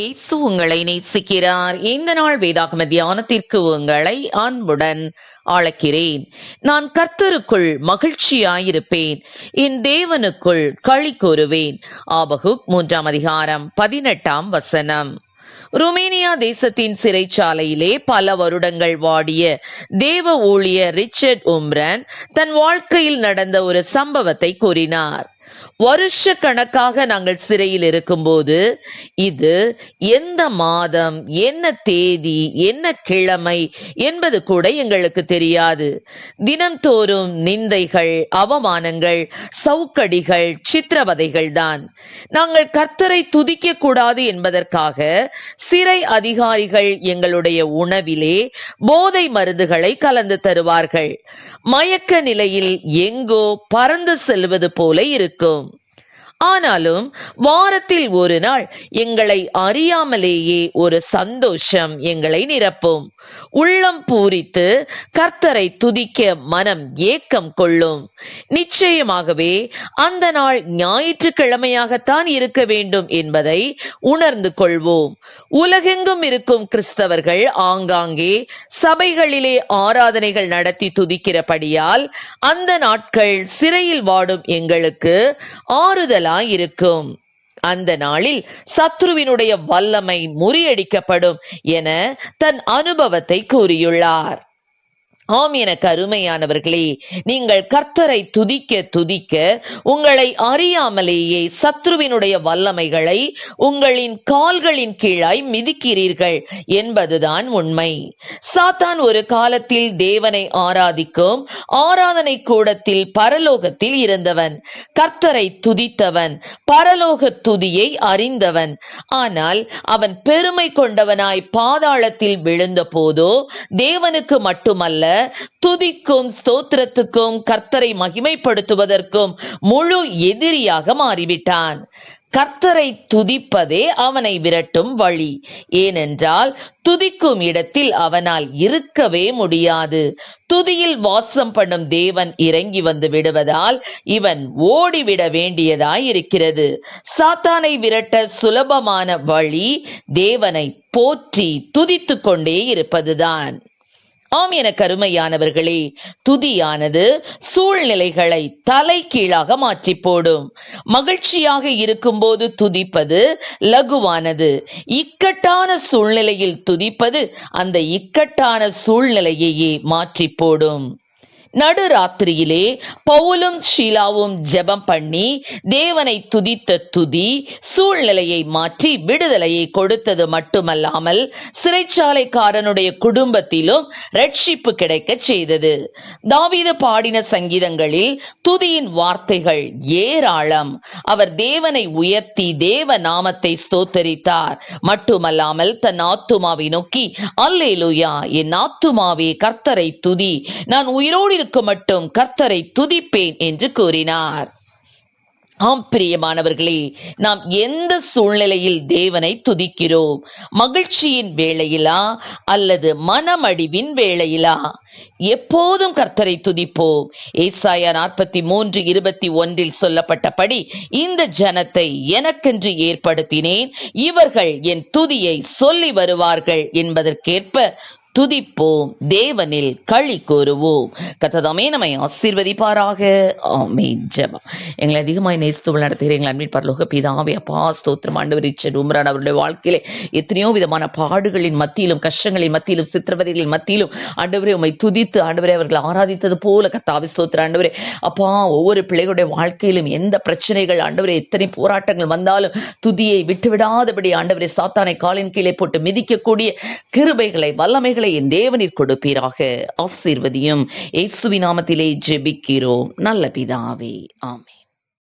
இயேசு உங்களை நேசிக்கிறார். இந்த நாள் வேதாகம தியானத்திற்கு உங்களை அன்புடன் அழைக்கிறேன். நான் கர்த்தருக்குள் மகிழ்ச்சியாயிருப்பேன். என் தேவனுக்குள் களி கூறுவேன். ஆபகுக் மூன்றாம் அதிகாரம் பதினெட்டாம் வசனம். ருமேனியா தேசத்தின் சிறைச்சாலையிலே பல வருடங்கள் வாடிய தேவ ஊழியர் ரிச்சர்ட் உம்ரன் தன் வாழ்க்கையில் நடந்த ஒரு சம்பவத்தை கூறினார். வருஷ கணக்காக நாங்கள் சிறையில் இருக்கும்போது இது எந்த மாதம் என்ன தேதி என்ன கிழமை என்பது கூட எங்களுக்கு தெரியாது. தினம்தோறும் நிந்தைகள் அவமானங்கள் சவுக்கடிகள் சித்திரவதைகள் தான். நாங்கள் கர்த்தரை துதிக்க கூடாது என்பதற்காக சிறை அதிகாரிகள் எங்களுடைய உணவிலே போதை மருந்துகளை கலந்து தருவார்கள். மயக்க நிலையில் எங்கோ பறந்து செல்வது போல இருக்கும் 更 ஆனாலும் வாரத்தில் ஒரு நாள் எங்களை அறியாமலேயே ஒரு சந்தோஷம் எங்களை நிரப்பும். உள்ளம் பூரித்து கர்த்தரை துதிக்க மனம் ஏக்கம் கொள்ளும். நிச்சயமாகவே அந்த நாள் ஞாயிற்றுக்கிழமையாகத்தான் இருக்க வேண்டும் என்பதை உணர்ந்து கொள்வோம். உலகெங்கும் இருக்கும் கிறிஸ்தவர்கள் ஆங்காங்கே சபைகளிலே ஆராதனைகள் நடத்தி துதிக்கிறபடியால் அந்த நாட்கள் சிறையில் வாடும் எங்களுக்கு ஆறுதல் நாளாயிருக்கும் அந்த நாளில் சத்ருவினுடைய வல்லமை முறியடிக்கப்படும் என தன் அனுபவத்தை கூறியுள்ளார். ஆம் எனக்கு அருமையானவர்களே நீங்கள் கர்த்தரை துதிக்க துதிக்க உங்களை அறியாமலேயே சத்ருவினுடைய வல்லமைகளை உங்களின் கால்களின் கீழாய் மிதிக்கிறீர்கள் என்பதுதான் உண்மை. சாத்தான் ஒரு காலத்தில் தேவனை ஆராதிக்கும் ஆராதனை கூடத்தில் பரலோகத்தில் இருந்தவன் கர்த்தரை துதித்தவன் பரலோக துதியை அறிந்தவன். ஆனால் அவன் பெருமை கொண்டவனாய் பாதாளத்தில் விழுந்த போதோ தேவனுக்கு மட்டுமல்ல துதிக்கும் ஸ்தோத்திரத்துக்கும் கர்த்தரை மகிமைப்படுத்துவதற்கும் முழு எதிரியாக மாறிவிட்டான். கர்த்தரை துதிப்பதே அவனை விரட்டும் வழி. ஏனென்றால் துதிக்கும் இடத்தில் அவனால் இருக்கவே முடியாது. துதியில் வாசம் பண்ணும் தேவன் இறங்கி வந்து விடுவதால் இவன் ஓடிவிட வேண்டியதாய் இருக்கிறது சாத்தானை விரட்ட சுலபமான வழி தேவனை போற்றி துதித்து கொண்டே இருப்பதுதான். ஆம் என கருமையானவர்களே துதியானது சூழ்நிலைகளை தலை கீழாக மாற்றி போடும் மகிழ்ச்சியாக இருக்கும்போது துதிப்பது லகுவானது. இக்கட்டான சூழ்நிலையில் துதிப்பது அந்த இக்கட்டான சூழ்நிலையையே மாற்றி போடும் நடுராத்திரியிலே பவுலும் ஷீலாவும் ஜெபம் பண்ணி தேவனை துதித்த துதி சூழ்நிலையை மாற்றி விடுதலையை கொடுத்தது மட்டுமல்லாமல் சிறைச்சாலைக்காரனுடைய குடும்பத்திலும் ரட்சிப்பு கிடைக்க செய்தது. தாவீது பாடின சங்கீதங்களில் துதியின் வார்த்தைகள் ஏராளம். அவர் தேவனை உயர்த்தி தேவ நாமத்தை ஸ்தோத்தரித்தார். மட்டுமல்லாமல் தன் ஆத்துமாவை நோக்கி அல்லேலுயா என் ஆத்துமாவே கர்த்தரை துதி. நான் உயிரோடு இருக்க மட்டும் கர்த்தரை துதிப்பேன் என்று கூறினார். ஆம் பிரியமானவர்களே நாம் எந்த சூழ்நிலையில் தேவனை துதிக்கிறோம்? மகிழ்ச்சியின் வேளையிலா அல்லது மனமடிவின் வேளையிலா? எப்போதும் கர்த்தரை துதிப்போம். ஏசாயா நாற்பத்தி மூன்று இருபத்தி ஒன்றில் சொல்லப்பட்டபடி இந்த ஜனத்தை எனக்கென்று ஏற்படுத்தினேன் இவர்கள் என் துதியை சொல்லி வருவார்கள் என்பதற்கேற்ப துதிப்போம் தேவனில் களி கூறுவோம் கத்ததாமே நம்மை ஆசீர்வதிப்பாராக. ஆமே ஜபா எங்களை அதிகமாக நேசித்து நடத்துகிறீங்களா அன்பின் பரலோக பிதாவே அப்பா ஸ்தோத்திரம். ஆண்டவர் ரிச்சர்ட் உம்ரான் அவருடைய வாழ்க்கையிலே எத்தனையோ விதமான பாடுகளின் மத்தியிலும் கஷ்டங்களின் மத்தியிலும் சித்திரவதைகளின் மத்தியிலும் ஆண்டவரே உம்மை துதித்து ஆண்டவரே அவர்களை ஆராதித்தது போல கத்தாவி ஸ்தோத்திர ஆண்டவரே அப்பா ஒவ்வொரு பிள்ளைகளுடைய வாழ்க்கையிலும் எந்த பிரச்சனைகள் ஆண்டவரே எத்தனை போராட்டங்கள் வந்தாலும் துதியை விட்டுவிடாதபடி ஆண்டவரே சாத்தானை காலின் கீழே போட்டு மிதிக்கக்கூடிய கிருபைகளை வல்லமைகளை என் தேவனிற் கொடுப்பீராக. ஆசீர்வதியும். இயேசுவின் நாமத்திலே ஜெபிக்கிறோம். நல்ல பிதாவே. ஆமே